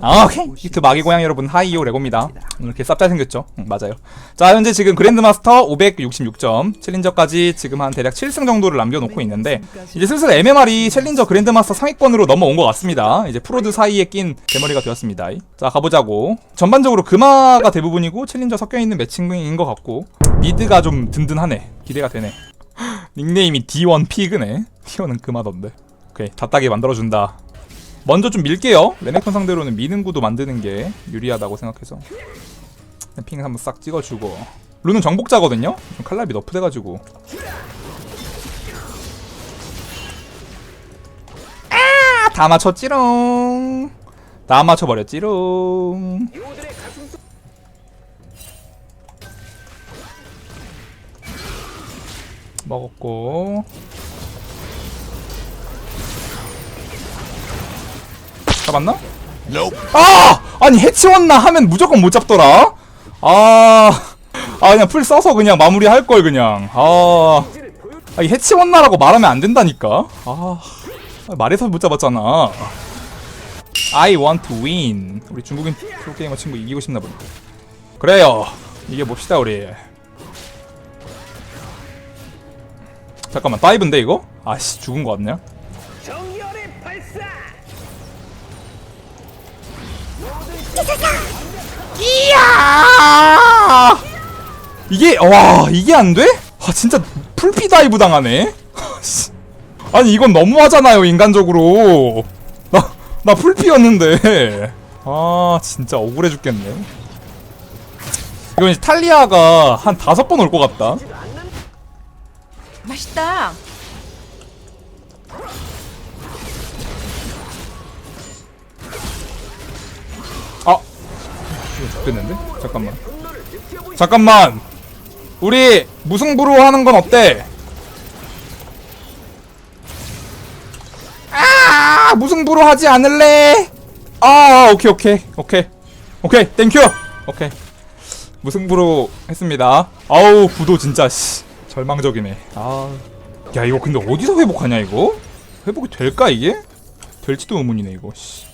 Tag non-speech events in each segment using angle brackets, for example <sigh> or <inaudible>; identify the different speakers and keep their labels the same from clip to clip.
Speaker 1: 아, 오케이. 히트 마기 고양 여러분 하이요 레고입니다. 오늘 이렇게 쌉잘 생겼죠? 응, 맞아요. 자, 현재 지금 그랜드마스터 566점, 챌린저까지 지금 한 대략 7승 정도를 남겨놓고 있는데 이제 슬슬 MMR이 챌린저 그랜드마스터 상위권으로 넘어온 것 같습니다. 이제 프로드 사이에 낀 대머리가 되었습니다. 자, 가보자고. 전반적으로 금화가 대부분이고 챌린저 섞여 있는 매칭인 것 같고 미드가 좀 든든하네. 기대가 되네. <gasps> 닉네임이 D1 피그네. 티어는 금화던데. 오케이, 다따게 만들어준다. 먼저 좀 밀게요. 레넥톤 상대로는 미는 구도 만드는 게 유리하다고 생각해서 핑 한번 싹 찍어주고 루는 정복자거든요. 좀 칼날비 너프 돼가지고 아, 다 맞췄지롱. 다 맞춰버렸지롱. 먹었고 잡았나? 아! 아니 해치웠나 하면 무조건 못 잡더라. 아, 아 그냥 풀 써서 그냥 마무리 할 걸 그냥. 아, 아니 해치웠나라고 말하면 안 된다니까. 아, 말해서 못 잡았잖아. I want to win. 우리 중국인 프로게이머 친구 이기고 싶나 보네. 그래요. 이게 봅시다 우리. 잠깐만 다이브인데 이거? 아씨 죽은 거 같냐? 이야! 이게 와 이게 안 돼? 아 진짜 풀피 다이브 당하네. 씨. <laughs> 아니 이건 너무하잖아요 인간적으로. 나 나 풀피였는데. 아 진짜 억울해 죽겠네. 이건 이제 탈리아가 한 다섯 번 올 것 같다.
Speaker 2: 맛있다.
Speaker 1: 죽겠는데? 잠깐만. 잠깐만. 우리 무승부로 하는 건 어때? 아 무승부로 하지 않을래? 아 오케이 오케이 오케이 오케이 땡큐 오케이 무승부로 했습니다. 아우 구도 진짜 씨 절망적이네. 아야 이거 근데 어디서 회복하냐 이거? 회복이 될까 이게? 될지도 의문이네 이거. 씨.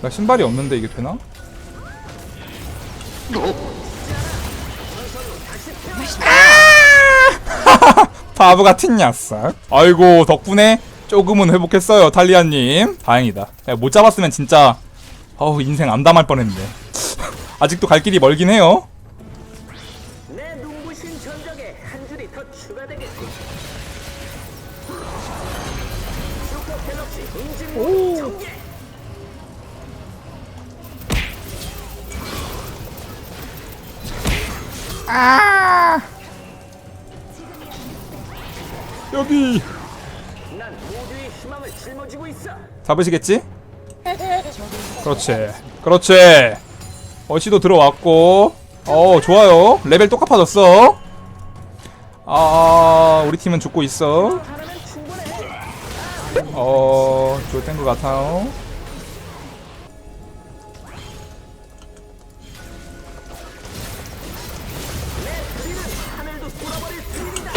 Speaker 1: 나 신발이 없는데 이게 되나? 아! <laughs> 바보 같은 녀석. 아이고 덕분에 조금은 회복했어요 탈리아님. 다행이다. 야, 못 잡았으면 진짜 어우 인생 암담할 뻔했는데. <laughs> 아직도 갈 길이 멀긴 해요. 여기.
Speaker 3: 짊어지고 있어.
Speaker 1: 잡으시겠지? 그렇지. 그렇지. 어시도 들어왔고. 어 좋아요. 레벨 똑같아졌어. 아 우리 팀은 죽고 있어. 어 좋을 땐것 같아요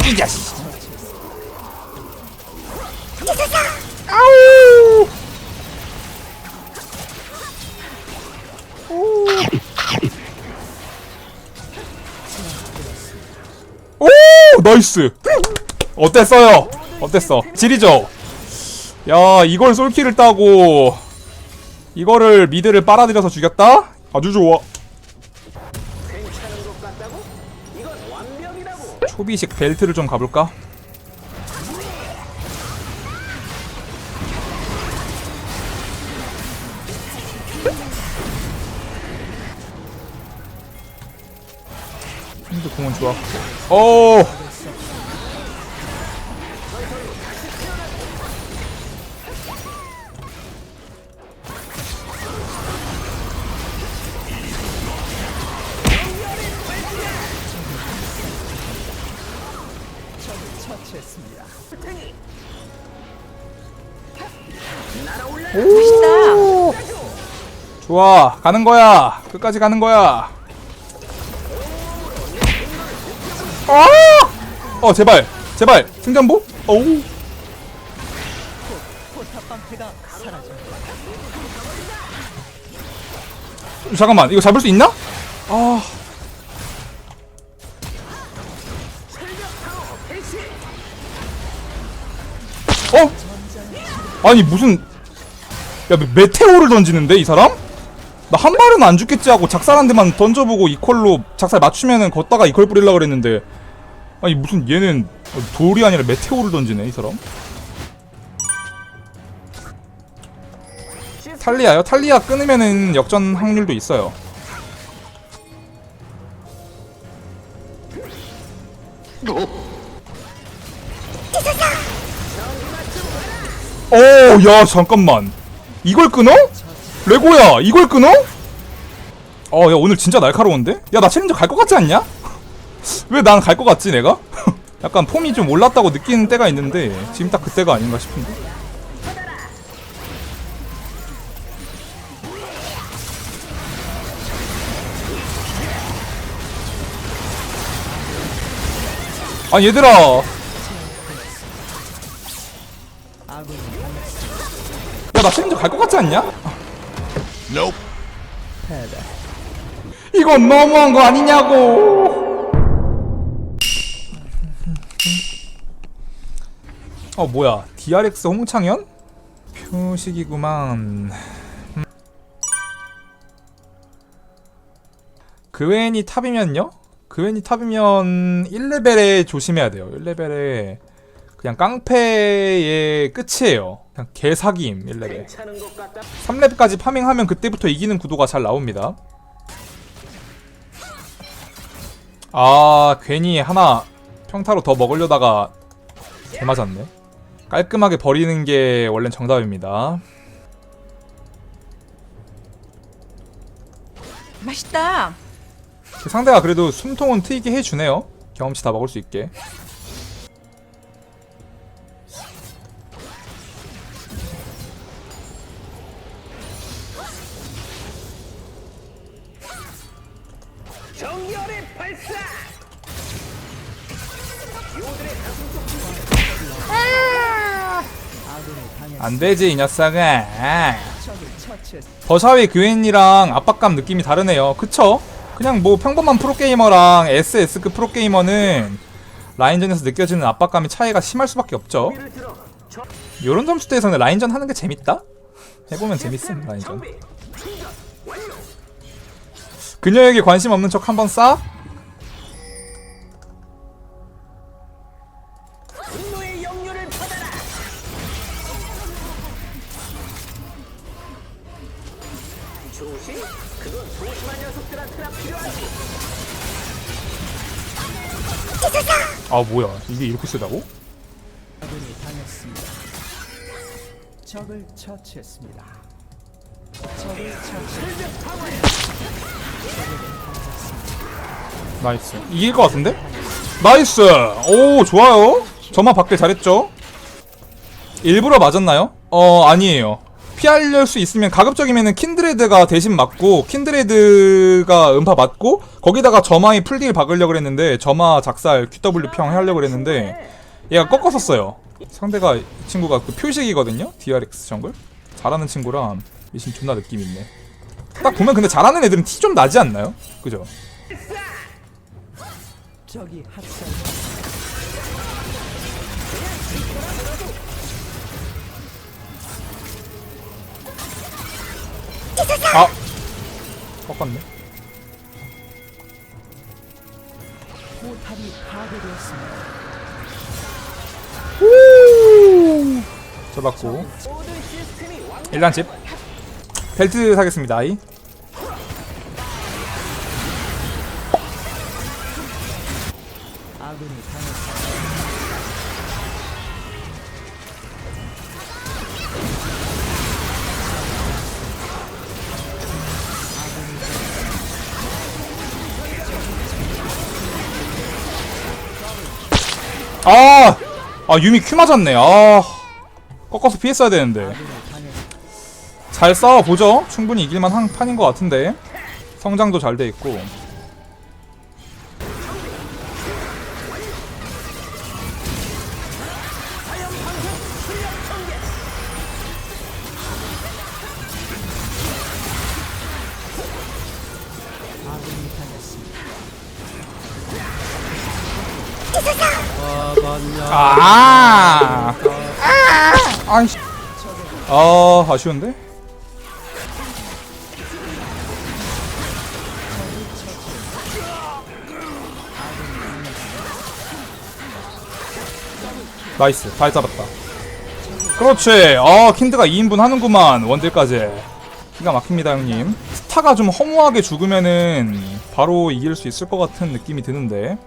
Speaker 1: 이 자식 아우 오 나이스. 어땠어요? 어땠어? 지리죠? 야 이걸 솔킬을 따고 이거를 미드를 빨아들여서 죽였다? 아주 좋아 초비식 벨트를 좀 가볼까? 핸드 공은 좋았고 오 오 좋아 가는 거야 끝까지 가는 거야 아! 어 제발 제발 승전보 어우. 잠깐만 이거 잡을 수 있나? 아 어? 아니 무슨 야 메- 메테오를 던지는데 이 사람? 나 한 발은 안 죽겠지 하고 작살 한 대만 던져보고 이퀄로 작살 맞추면은 걷다가 이퀄 뿌리려 그랬는데 아니 무슨 얘는 돌이 아니라 메테오를 던지네 이 사람 탈리아요? 탈리아 끊으면은 역전 확률도 있어요 오, 어, 야, 잠깐만. 이걸 끊어? 레고야, 이걸 끊어? 어, 야, 오늘 진짜 날카로운데? 야, 나 챌린저 갈 것 같지 않냐? <laughs> 왜 난 갈 것 같지, 내가? <laughs> 약간 폼이 좀 올랐다고 느끼는 때가 있는데, 지금 딱 그때가 아닌가 싶은데. 아, 얘들아. 않냐? 이건 너무한 거 아니냐고. 어 뭐야 DRX 홍창현? 표식이구만. 그웬이 탑이면요? 그웬이 탑이면 1레벨에 조심해야 돼요. 1레벨에 그냥 깡패의 끝이에요. 그냥 개사기임 1레벨.
Speaker 3: 괜찮은 것 같다
Speaker 1: 3렙까지 파밍하면 그때부터 이기는 구도가 잘 나옵니다. 아 괜히 하나 평타로 더 먹으려다가 개 맞았네. 깔끔하게 버리는 게 원래는 정답입니다.
Speaker 4: 맛있다.
Speaker 1: 상대가 그래도 숨통은 트이게 해주네요. 경험치 다 먹을 수 있게. 안 되지 이 녀석아. 버샤위 교인이랑 압박감 느낌이 다르네요. 그쵸? 그냥 뭐 평범한 프로게이머랑 SS급 프로게이머는 라인전에서 느껴지는 압박감의 차이가 심할 수밖에 없죠. 요런 점수대에서는 라인전 하는 게 재밌다? 해보면 재밌음 라인전 그녀에게 관심 없는 척 한번 싸? 뭐야 이게 이렇게 쓰다고?
Speaker 2: 아군이 당했습니다. 적을 처치했습니다. 적을 처치했습니다.
Speaker 1: 나이스 이길 것 같은데? 나이스 오 좋아요 저만 받길 잘했죠 일부러 맞았나요? 어 아니에요 피할 수 있으면 가급적이면은 킨드레드가 대신 맞고 킨드레드가 음파 맞고 거기다가 저마이 풀딜 박으려고 했는데 저마 작살 QW 평 하려고 했는데 얘가 꺾어 썼어요 상대가 이 친구가 그 표식이거든요 DRX 정글 잘하는 친구라 미신 존나 느낌 있네 딱 보면 근데 잘하는 애들은 티 좀 나지 않나요? 그죠?
Speaker 2: 적이 학살.
Speaker 1: 아. 꺾었네.
Speaker 2: 포탑이 파괴되었습니다.
Speaker 3: 시스템이 완
Speaker 1: 일단 집. 벨트 사겠습니다 아이.
Speaker 2: 아군이 당했습니다.
Speaker 1: 아! 아 유미 큐 맞았네. 아. 꺾어서 피했어야 되는데. 잘 싸워보죠. 충분히 이길만 한 판인 것 같은데. 성장도 잘 돼 있고
Speaker 2: 아!
Speaker 1: 아! 아이씨 아 아쉬운데? 나이스 잘 잡았다 그렇지 아 킨드가 2인분 하는구만 원딜까지 기가 막힙니다 형님 스타가 좀 허무하게 죽으면은 바로 이길 수 있을 것 같은 느낌이 드는데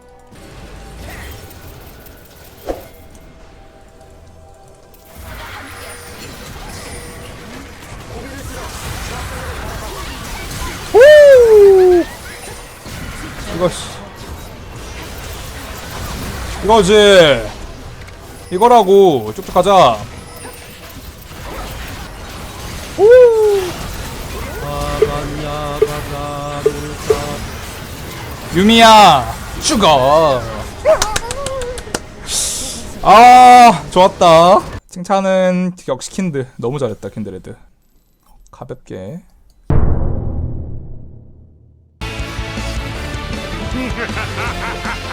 Speaker 1: 이거씨. 이거지. 이거라고. 쭉쭉 가자. 후! 유미야 죽어. 아 좋았다. 칭찬은 역시 킨드 너무 잘했다 킨드레드. 가볍게 哈哈哈哈哈。